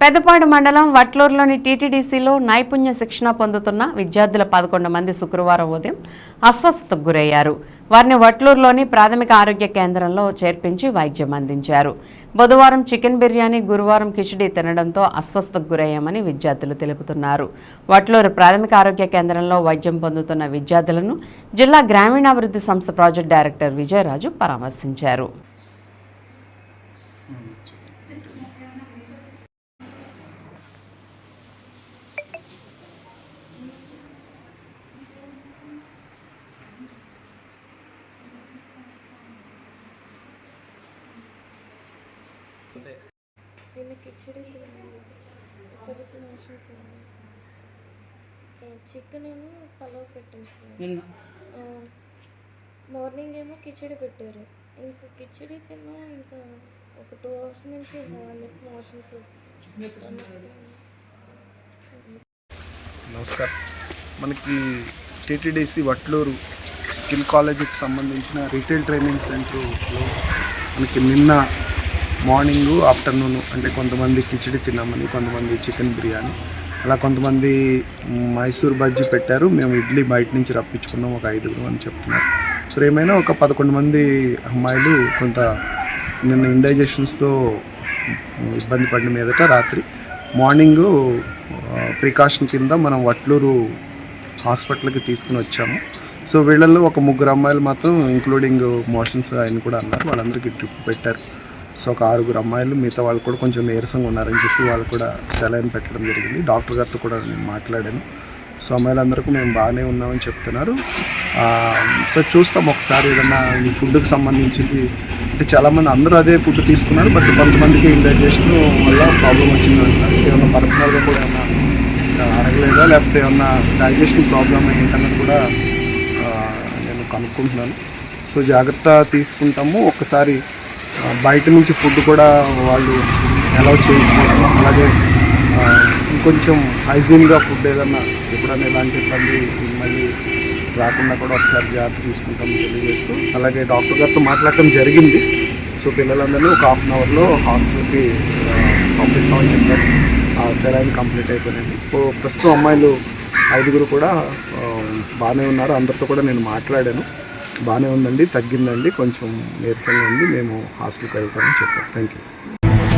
పెద్దపాడు మండలం వట్లూరులోని టీటీడీసీలో నైపుణ్య శిక్షణ పొందుతున్న విద్యార్థుల పదకొండు మంది శుక్రవారం ఉదయం అస్వస్థతకు గురయ్యారు. వారిని వట్లూరులోని ప్రాథమిక ఆరోగ్య కేంద్రంలో చేర్పించి వైద్యం అందించారు. బుధవారం చికెన్ బిర్యానీ గురువారం కిచిడి తినడంతో అస్వస్థతకు గురయ్యామని విద్యార్థులు తెలుపుతున్నారు. వట్లూరు ప్రాథమిక ఆరోగ్య కేంద్రంలో వైద్యం పొందుతున్న విద్యార్థులను జిల్లా గ్రామీణాభివృద్ధి సంస్థ ప్రాజెక్ట్ డైరెక్టర్ విజయరాజు పరామర్శించారు. నేను కిచడి తిన్నాను. తొలిపి మోషన్స్ ఉన్నాయి చికెన్ ఏమో పలావ్ పెట్టేసారు. ఆ, మార్నింగ్ ఏమో కిచడి పెట్టారు. ఇంకా కిచడి తిన్నా ఇంకా ఒక టూ అవర్స్ నుంచి మోషన్స్ నమస్కారం. మనకి టీటీడీసీ వట్లూరు స్కిల్ కాలేజీకి సంబంధించిన రీటైల్ ట్రైనింగ్ సెంటర్లో మనకి నిన్న మార్నింగ్ ఆఫ్టర్నూన్ అంటే కొంతమంది కిచిడి తిన్నామని కొంతమంది చికెన్ బిర్యానీ. అలా కొంతమంది మైసూర్ బజ్జీ పెట్టారు. మేము ఇడ్లీ బయట నుంచి రప్పించుకున్నాం ఒక ఐదుగురు అని చెప్తున్నారు. సో ఏమైనా ఒక పదకొండు మంది అమ్మాయిలు కొంత నిన్న ఇండైజెషన్స్తో ఇబ్బంది పడిన మీదట రాత్రి మార్నింగ్ ప్రికాషన్ కింద మనం వట్లూరు హాస్పిటల్కి తీసుకుని వచ్చాము. సో వీళ్ళల్లో ఒక ముగ్గురు అమ్మాయిలు మాత్రం ఇంక్లూడింగ్ మోషన్స్ ఆయన కూడా అన్నారు. వాళ్ళందరికీ ట్రిప్ పెట్టారు. సో ఒక ఆరుగురు అమ్మాయిలు మిగతా వాళ్ళు కూడా కొంచెం నీరసంగా ఉన్నారని చెప్పి వాళ్ళు కూడా సెలైన్ పెట్టడం జరిగింది. డాక్టర్ గారితో కూడా నేను మాట్లాడాను. సో అమ్మాయిలందరికీ మేము బాగానే ఉన్నామని చెప్తున్నారు. సో చూస్తాం ఒకసారి ఏదన్నా ఈ ఫుడ్కి సంబంధించింది. అంటే చాలామంది అందరూ అదే ఫుడ్ తీసుకున్నారు బట్ కొంతమందికి ఇండైజెషన్ వల్ల ప్రాబ్లం వచ్చింది అంటున్నారు. ఏమన్నా పర్సనల్గా కూడా ఏమన్నా అడగలేదా లేకపోతే ఏమన్నా డైజెషన్ ప్రాబ్లమ్ ఏంటన్నది కూడా నేను కనుక్కుంటున్నాను. సో జాగ్రత్త తీసుకుంటాము. ఒకసారి బయట నుంచి ఫుడ్ కూడా వాళ్ళు అలౌ చేయకపోవడం అలాగే ఇంకొంచెం హైజీన్గా ఫుడ్ ఏదన్నా ఎప్పుడైనా ఇలాంటి ఇబ్బంది మళ్ళీ రాకుండా కూడా ఒకసారి జాగ్రత్త తీసుకుంటాం తెలియజేస్తూ అలాగే డాక్టర్ గారితో మాట్లాడటం జరిగింది. సో పిల్లలందరినీ ఒక హాఫ్ అన్ అవర్లో హాస్టల్కి పంపిస్తామని చెప్పారు. సెలైన్ కంప్లీట్ అయిపోయింది ఓ ప్రస్తుతం అమ్మాయిలు ఐదుగురు కూడా బాగానే ఉన్నారు. అందరితో కూడా నేను మాట్లాడాను. బాగానే ఉందండి తగ్గిందండి కొంచెం నీరసంగా ఉంది మేము హాస్టల్కి వెళ్తామని చెప్పాం. Thank you